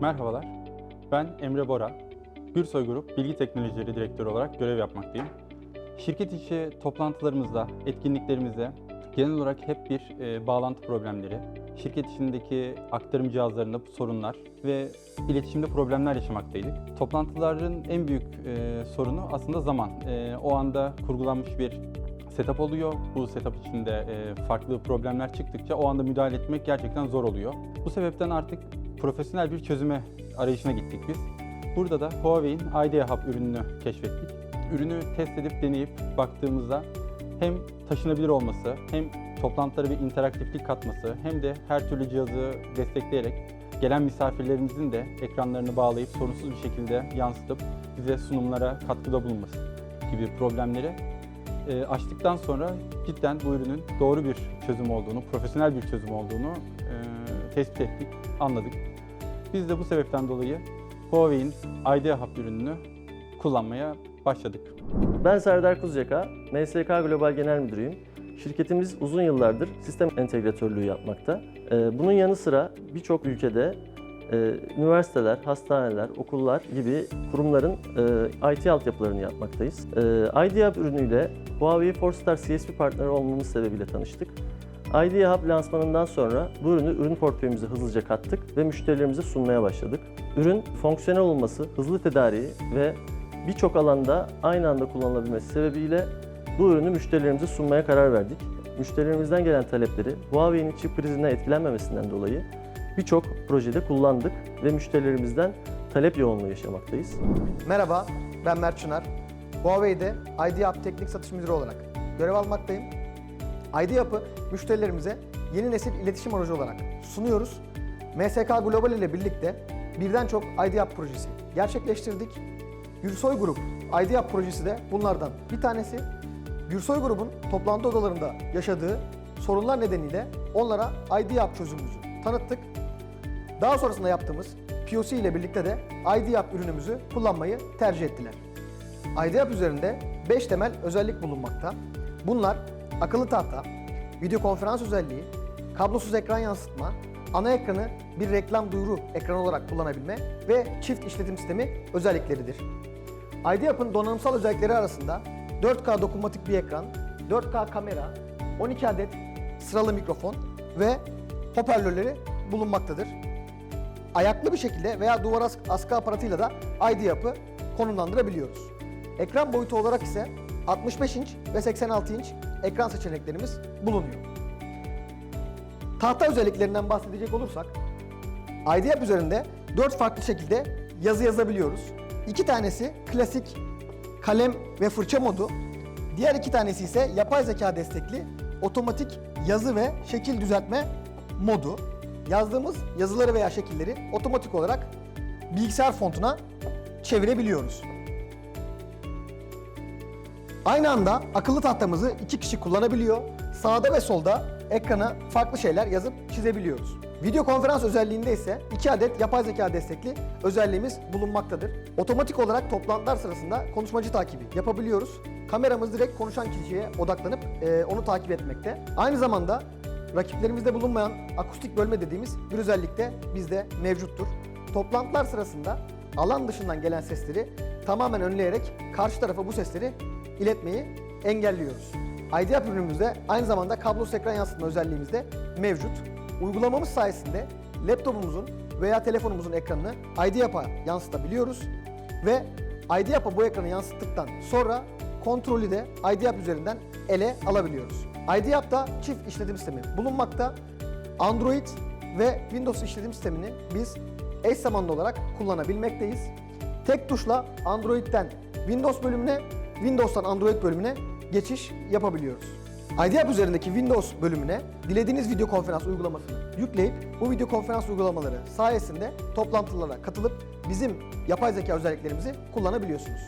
Merhabalar, ben Emre Bora. Gürsoy Grup Bilgi Teknolojileri Direktörü olarak görev yapmaktayım. Şirket içi toplantılarımızda, etkinliklerimizde genel olarak hep bir e, bağlantı problemleri, şirket içindeki aktarım cihazlarında sorunlar ve iletişimde problemler yaşamaktaydık. Toplantıların en büyük e, sorunu aslında zaman. E, o anda kurgulanmış bir setup oluyor. Bu setup içinde e, farklı problemler çıktıkça o anda müdahale etmek gerçekten zor oluyor. Bu sebepten artık profesyonel bir çözüme arayışına gittik biz. Burada da Huawei'in IDEA Hub ürününü keşfettik. Ürünü test edip deneyip baktığımızda hem taşınabilir olması, hem toplantılara bir interaktiflik katması, hem de her türlü cihazı destekleyerek gelen misafirlerimizin de ekranlarını bağlayıp sorunsuz bir şekilde yansıtıp bize sunumlara katkıda bulunması gibi problemleri e, açtıktan sonra cidden bu ürünün doğru bir çözüm olduğunu, profesyonel bir çözüm olduğunu e, tespit ettik, anladık. Biz de bu sebepten dolayı Huawei'in IDEA Hub ürününü kullanmaya başladık. Ben Serdar Kuzyaka, MSK Global Genel Müdürüyüm. Şirketimiz uzun yıllardır sistem entegratörlüğü yapmakta. Ee, Bunun yanı sıra birçok ülkede e, üniversiteler, hastaneler, okullar gibi kurumların e, IT altyapılarını yapmaktayız. E, IDEA ürünüyle Huawei Forestar CSP partneri olmamız sebebiyle tanıştık. IDEA Hub lansmanından sonra bu ürünü ürün portföyümüze hızlıca kattık ve müşterilerimize sunmaya başladık. Ürün fonksiyonel olması, hızlı tedariği ve birçok alanda aynı anda kullanılabilmesi sebebiyle bu ürünü müşterilerimize sunmaya karar verdik. Müşterilerimizden gelen talepleri Huawei'nin çip krizinden etkilenmemesinden dolayı birçok projede kullandık ve müşterilerimizden talep yoğunluğu yaşamaktayız. Merhaba, ben Mert Çınar. Huawei'de IDAP Teknik Satış Müdürü olarak görev almaktayım. IDAP'ı müşterilerimize yeni nesil iletişim aracı olarak sunuyoruz. MSK Global ile birlikte birden çok IDAP projesi gerçekleştirdik. Gürsoy Grup IDAP projesi de bunlardan bir tanesi. Gürsoy Grup'un toplantı odalarında yaşadığı sorunlar nedeniyle onlara IDAP çözümümüzü tanıttık. Daha sonrasında yaptığımız POC ile birlikte de IDAP ürünümüzü kullanmayı tercih ettiler. IDAP üzerinde 5 temel özellik bulunmakta. Bunlar akıllı tahta, video konferans özelliği, kablosuz ekran yansıtma, ana ekranı bir reklam duyuru ekranı olarak kullanabilme ve çift işletim sistemi özellikleridir. IDAP'ın donanımsal özellikleri arasında 4K dokunmatik bir ekran, 4K kamera, 12 adet sıralı mikrofon ve hoparlörleri bulunmaktadır. Ayaklı bir şekilde veya duvar as- askı aparatıyla da IDAP'ı konumlandırabiliyoruz. Ekran boyutu olarak ise 65 inç ve 86 inç ekran seçeneklerimiz bulunuyor. Tahta özelliklerinden bahsedecek olursak, IDAP üzerinde 4 farklı şekilde yazı yazabiliyoruz. İki tanesi klasik kalem ve fırça modu, diğer iki tanesi ise yapay zeka destekli otomatik yazı ve şekil düzeltme modu. Yazdığımız yazıları veya şekilleri otomatik olarak bilgisayar fontuna çevirebiliyoruz. Aynı anda akıllı tahtamızı iki kişi kullanabiliyor. Sağda ve solda ekrana farklı şeyler yazıp çizebiliyoruz. Video konferans özelliğinde ise iki adet yapay zeka destekli özelliğimiz bulunmaktadır. Otomatik olarak toplantılar sırasında konuşmacı takibi yapabiliyoruz. Kameramız direkt konuşan kişiye odaklanıp e, onu takip etmekte. Aynı zamanda rakiplerimizde bulunmayan akustik bölme dediğimiz bir özellik de bizde mevcuttur. Toplantılar sırasında alan dışından gelen sesleri tamamen önleyerek karşı tarafa bu sesleri iletmeyi engelliyoruz. IDAP ürünümüzde aynı zamanda kablosuz ekran yansıtma özelliğimiz de mevcut. Uygulamamız sayesinde laptopumuzun veya telefonumuzun ekranını IDAP'a yansıtabiliyoruz ve IDAP'a bu ekranı yansıttıktan sonra kontrolü de IDAP üzerinden ele alabiliyoruz. IDAP'ta çift işletim sistemi bulunmakta. Android ve Windows işletim sistemini biz eş zamanlı olarak kullanabilmekteyiz. Tek tuşla Android'den Windows bölümüne, Windows'tan Android bölümüne geçiş yapabiliyoruz. IDAP üzerindeki Windows bölümüne dilediğiniz video konferans uygulamasını yükleyip bu video konferans uygulamaları sayesinde toplantılara katılıp bizim yapay zeka özelliklerimizi kullanabiliyorsunuz.